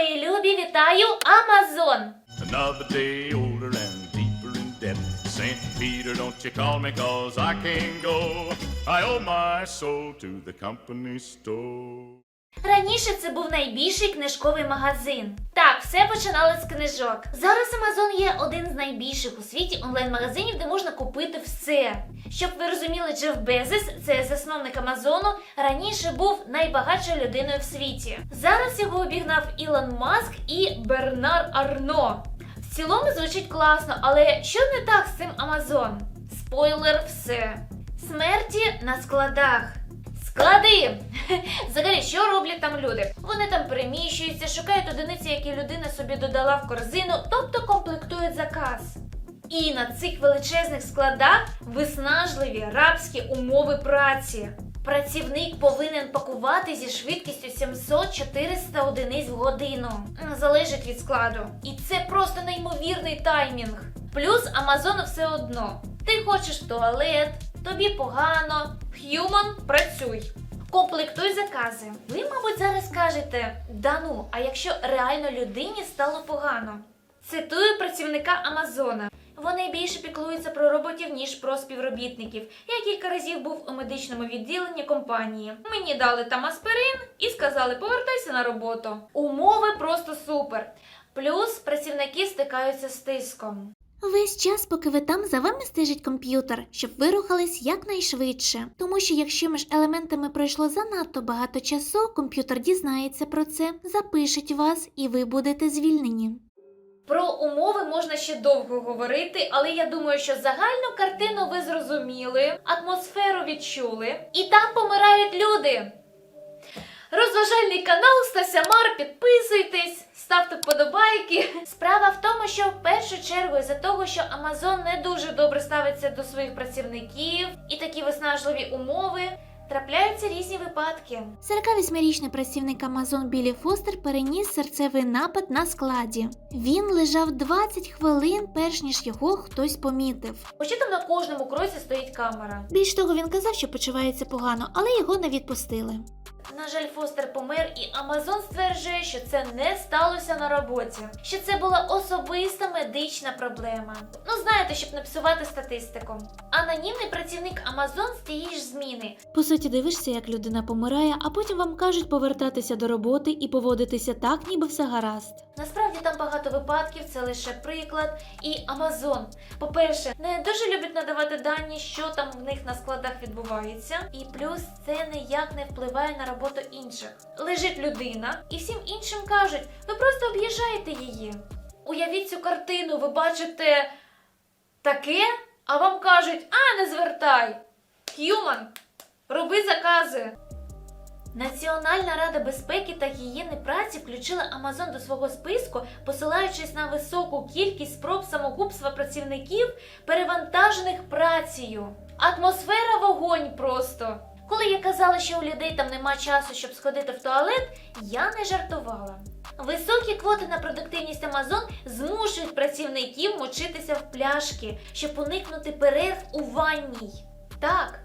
мої любі, вітаю Амазон! Another day older and deeper in debt. St. Peter, don't you call me cause I can't go. I owe my soul to the company store. Раніше це був найбільший книжковий магазин. Так, все починалося з книжок. Зараз Амазон є один з найбільших у світі онлайн-магазинів, де можна купити все. Щоб ви розуміли, Джеф Безос, це засновник Амазону, раніше був найбагатшою людиною в світі. Зараз його обігнав Ілон Маск і Бернар Арно. В цілому звучить класно, але що не так з цим Амазон? Спойлер, все. Смерті на складах. Склади! Взагалі, що роблять там люди? Вони там переміщуються, шукають одиниці, які людина собі додала в корзину, тобто комплектують заказ. І на цих величезних складах виснажливі рабські умови праці. Працівник повинен пакувати зі швидкістю 700-400 одиниць в годину. Залежить від складу. І це просто неймовірний таймінг. Плюс Амазону все одно. Ти хочеш туалет, тобі погано. Human, працюй. Комплектуй закази. Ви, мабуть, зараз скажете: да ну, а якщо реально людині стало погано? Цитую працівника Амазона. Вони більше піклуються про роботів, ніж про співробітників. Я кілька разів був у медичному відділенні компанії. Мені дали там аспирин і сказали: повертайся на роботу. Умови просто супер. Плюс працівники стикаються з тиском. Весь час, поки ви там, за вами стежить комп'ютер, щоб ви рухались якнайшвидше. Тому що якщо між елементами пройшло занадто багато часу, комп'ютер дізнається про це, запишеть вас, і ви будете звільнені. Про умови можна ще довго говорити, але я думаю, що загальну картину ви зрозуміли, атмосферу відчули, і там помирають люди. Розважальний канал Стася Мар, підписуйтесь, ставте вподобайки. Справа в тому, що в першу чергу із-за того, що Амазон не дуже добре ставиться до своїх працівників і такі виснажливі умови, трапляються різні випадки. 48-річний працівник Amazon Білі Фостер переніс серцевий напад на складі. Він лежав 20 хвилин, перш ніж його хтось помітив. Хоча там на кожному кроці стоїть камера. Більш того, він казав, що почувається погано, але його не відпустили. На жаль, Фостер помер, і Амазон стверджує, що це не сталося на роботі, що це була особиста медична проблема. Ну знаєте, щоб не псувати статистику. Анонімний працівник Амазон з тієї ж зміни. По суті, дивишся, як людина помирає, а потім вам кажуть повертатися до роботи і поводитися так, ніби все гаразд. Насправді там багато випадків, це лише приклад. І Амазон, по-перше, не дуже любить надавати дані, що там в них на складах відбувається. І плюс це ніяк не впливає на роботу інших. Лежить людина, і всім іншим кажуть, ви просто об'їжджаєте її. Уявіть цю картину, ви бачите таке, а вам кажуть, а не звертай. Human, роби закази. Національна рада безпеки та гігієни праці включила Амазон до свого списку, посилаючись на високу кількість спроб самогубства працівників, перевантажених працею. Атмосфера вогонь просто. Коли я казала, що у людей там нема часу, щоб сходити в туалет, я не жартувала. Високі квоти на продуктивність Амазон змушують працівників мочитися в пляшки, щоб уникнути перерв у ванній. Так.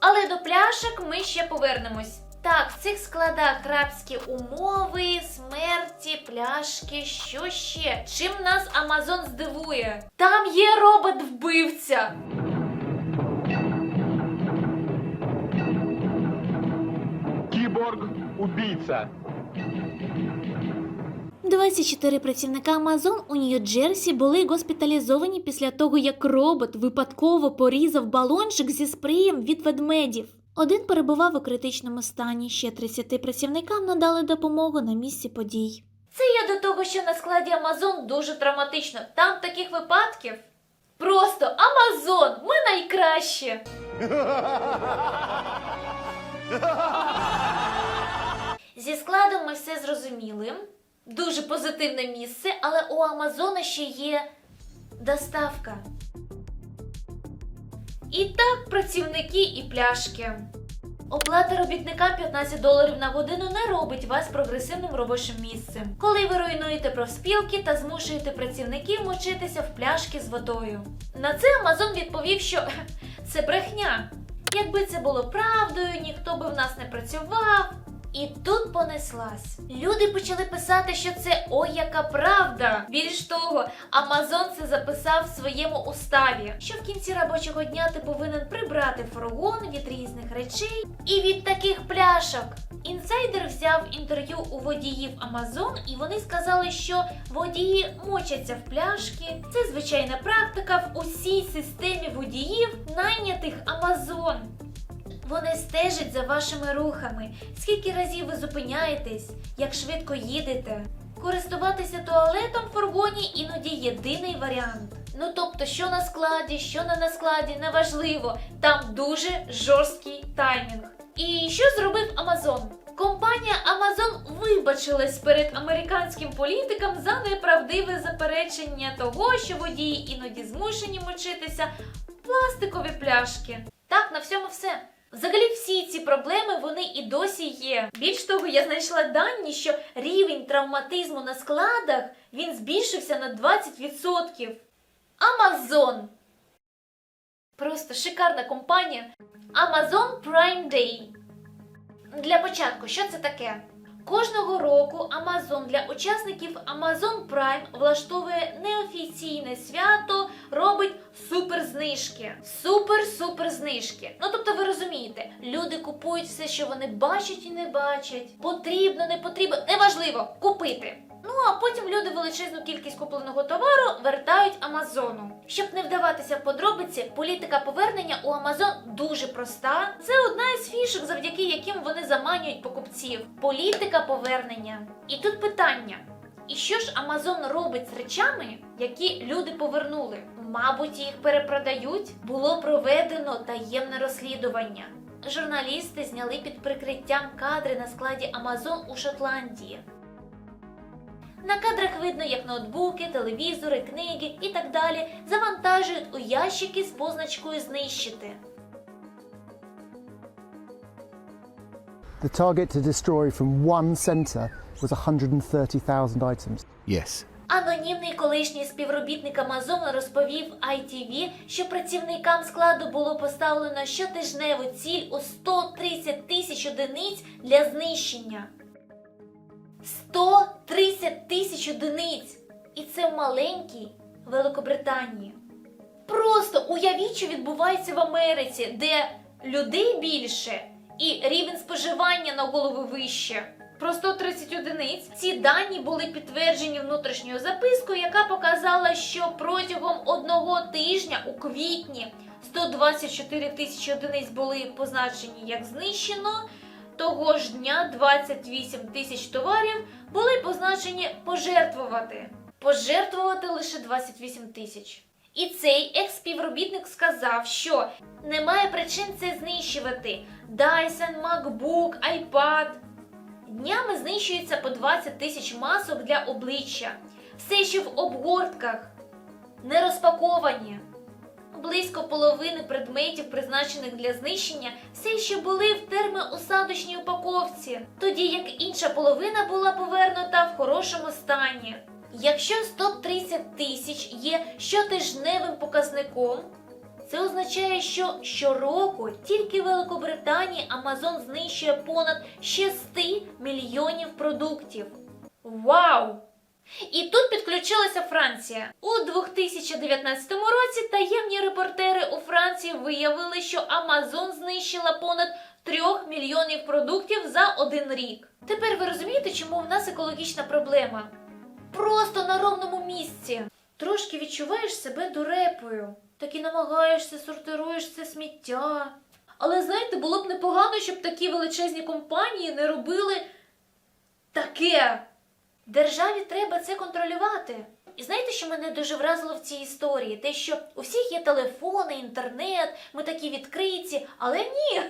Але до пляшок ми ще повернемось. Так, в цих складах рабські умови, смерті, пляшки, що ще? Чим нас Амазон здивує? Там є робот-вбивця. Киборг убийца. 24 працівника Amazon у Нью-Джерсі були госпіталізовані після того, як робот випадково порізав балончик зі спреєм від ведмедів. Один перебував у критичному стані, ще 30 працівникам надали допомогу на місці подій. Це я до того, що на складі Амазон дуже травматично. Там таких випадків. Просто Амазон! Ми найкраще! Зі складом ми все зрозуміли. Дуже позитивне місце, але у Амазона ще є доставка. І так, працівники і пляшки. Оплата робітника 15 доларів на годину не робить вас прогресивним робочим місцем. Коли ви руйнуєте профспілки та змушуєте працівників мочитися в пляшки з водою. На це Амазон відповів, що це брехня. Якби це було правдою, ніхто би в нас не працював. І тут понеслась. Люди почали писати, що це ой, яка правда. Більш того, Амазон це записав в своєму уставі, що в кінці робочого дня ти повинен прибрати фургон від різних речей і від таких пляшок. Інсайдер взяв інтерв'ю у водіїв Амазон, і вони сказали, що водії мочаться в пляшки. Це звичайна практика в усій системі водіїв, найнятих Амазон. Вони стежать за вашими рухами, скільки разів ви зупиняєтесь, як швидко їдете. Користуватися туалетом в фургоні іноді єдиний варіант. Ну тобто, що на складі, що не на складі, неважливо. Там дуже жорсткий таймінг. І що зробив Амазон? Компанія Amazon вибачилась перед американським політикам за неправдиве заперечення того, що водії іноді змушені мочитися пластикові пляшки. Так, на всьому все. Взагалі всі ці проблеми вони і досі є. Більш того, я знайшла дані, що рівень травматизму на складах він збільшився на 20%. Амазон. Просто шикарна компанія. Amazon Prime Day. Для початку, що це таке? Кожного року Amazon для учасників Amazon Prime влаштовує неофіційне свято, робить суперзнижки. Супер-супер знижки. Ну тобто ви розумієте, люди купують все, що вони бачать і не бачать. Потрібно, не потрібно, неважливо, купити. Ну а потім люди величезну кількість купленого товару вертають Амазону. Щоб не вдаватися в подробиці, політика повернення у Амазон дуже проста. Це одна із фішок, завдяки яким вони заманюють покупців. Політика повернення. І тут питання: і що ж Амазон робить з речами, які люди повернули? Мабуть, їх перепродають? Було проведено таємне розслідування. Журналісти зняли під прикриттям кадри на складі Амазон у Шотландії. На кадрах видно, як ноутбуки, телевізори, книги і так далі завантажують у ящики з позначкою знищити. The target to destroy from one centre was 130,000 items. Yes. Анонімний колишній співробітник Амазон розповів ITV, що працівникам складу було поставлено щотижневу ціль у 130 тисяч одиниць для знищення. 130 тисяч одиниць! І це в маленькій Великобританії. Просто уявіть, що відбувається в Америці, де людей більше і рівень споживання на голову вище. Про 130 одиниць ці дані були підтверджені внутрішньою запискою, яка показала, що протягом одного тижня у квітні 124 тисячі одиниць були позначені як знищено. Того ж дня 28 тисяч товарів були позначені пожертвувати. Пожертвувати лише 28 тисяч. І цей екс-співробітник сказав, що немає причин це знищувати. Dyson, MacBook, iPad. Днями знищується по 20 тисяч масок для обличчя. Все ще в обгортках, не розпаковані. Близько половини предметів, призначених для знищення, все ще були в термоусадочній упаковці, тоді як інша половина була повернута в хорошому стані. Якщо 130 тисяч є щотижневим показником, це означає, що щороку тільки в Великобританії Amazon знищує понад 6 мільйонів продуктів. Вау! І тут підключилася Франція. У 2019 році таємні репортери у Франції виявили, що Amazon знищила понад 3 мільйонів продуктів за один рік. Тепер ви розумієте, чому в нас екологічна проблема? Просто на ровному місці. Трошки відчуваєш себе дурепою, так і намагаєшся, сортируєш це сміття. Але знаєте, було б непогано, щоб такі величезні компанії не робили таке. Державі треба це контролювати. І знаєте, що мене дуже вразило в цій історії? Те, що у всіх є телефони, інтернет, ми такі відкриті, але ні.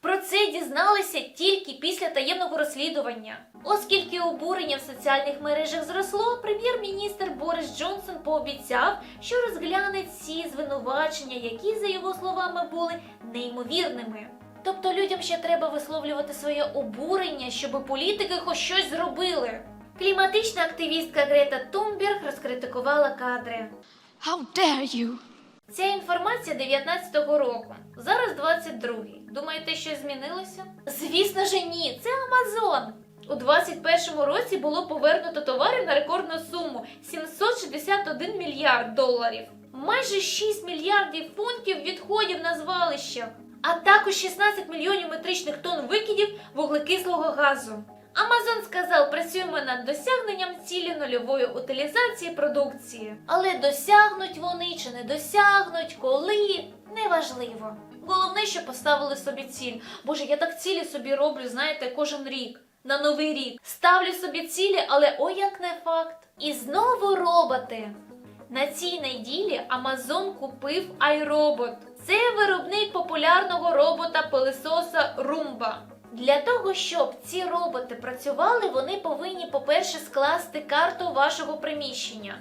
Про це дізналися тільки після таємного розслідування. Оскільки обурення в соціальних мережах зросло, прем'єр-міністр Борис Джонсон пообіцяв, що розгляне ці звинувачення, які, за його словами, були неймовірними. Тобто людям ще треба висловлювати своє обурення, щоб політики хоч щось зробили. Кліматична активістка Грета Тунберг розкритикувала кадри. How dare you? Ця інформація 19-го року. Зараз 22-й. Думаєте, щось змінилося? Звісно ж ні, це Амазон. У 21-му році було повернуто товарів на рекордну суму 761 мільярд доларів. Майже 6 мільярдів фунтів відходів на звалищах, а також 16 мільйонів метричних тонн викидів вуглекислого газу. Амазон сказав, працюємо над досягненням цілі нульової утилізації продукції. Але досягнуть вони чи не досягнуть, коли неважливо. Головне, що поставили собі ціль. Боже, я так цілі собі роблю, знаєте, кожен рік. На новий рік ставлю собі цілі, але о як не факт. І знову роботи. На цій неділі Amazon купив iRobot. Це виробник популярного робота пилисоса Roomba. Для того, щоб ці роботи працювали, вони повинні, по-перше, скласти карту вашого приміщення,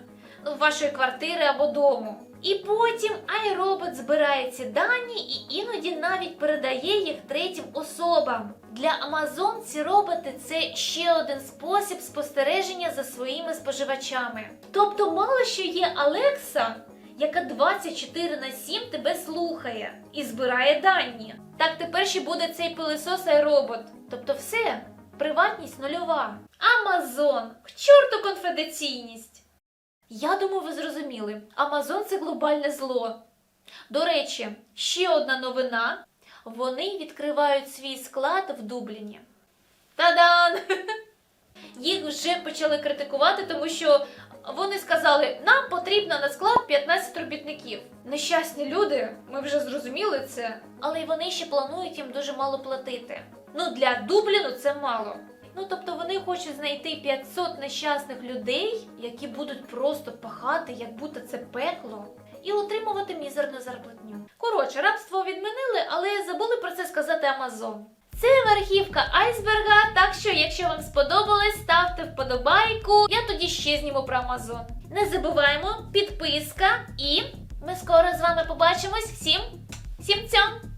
вашої квартири або дому. І потім iRobot збирає ці дані і іноді навіть передає їх третім особам. Для Amazon ці роботи це ще один спосіб спостереження за своїми споживачами. Тобто, мало що є Алекса, яка 24 на 7 тебе слухає і збирає дані. Так тепер ще буде цей пилисос робот. Тобто все, приватність нульова. Амазон, к чорту конфіденційність. Я думаю, ви зрозуміли. Амазон це глобальне зло. До речі, ще одна новина. Вони відкривають свій склад в Дубліні. Та-дан! Їх вже почали критикувати, тому що вони сказали, нам потрібно на склад 15 робітників. Нещасні люди, ми вже зрозуміли це, але й вони ще планують їм дуже мало платити. Ну, для Дубліну це мало. Ну, тобто вони хочуть знайти 500 нещасних людей, які будуть просто пахати, як будто це пекло, і отримувати мізерну зарплатню. Коротше, рабство відмінили, але забули про це сказати Амазон. Це верхівка айсберга, так що, якщо вам сподобалось, ставте вподобайку. Я тоді ще зніму про Амазон. Не забуваємо, підписка і ми скоро з вами побачимось. Всім, всім цьом!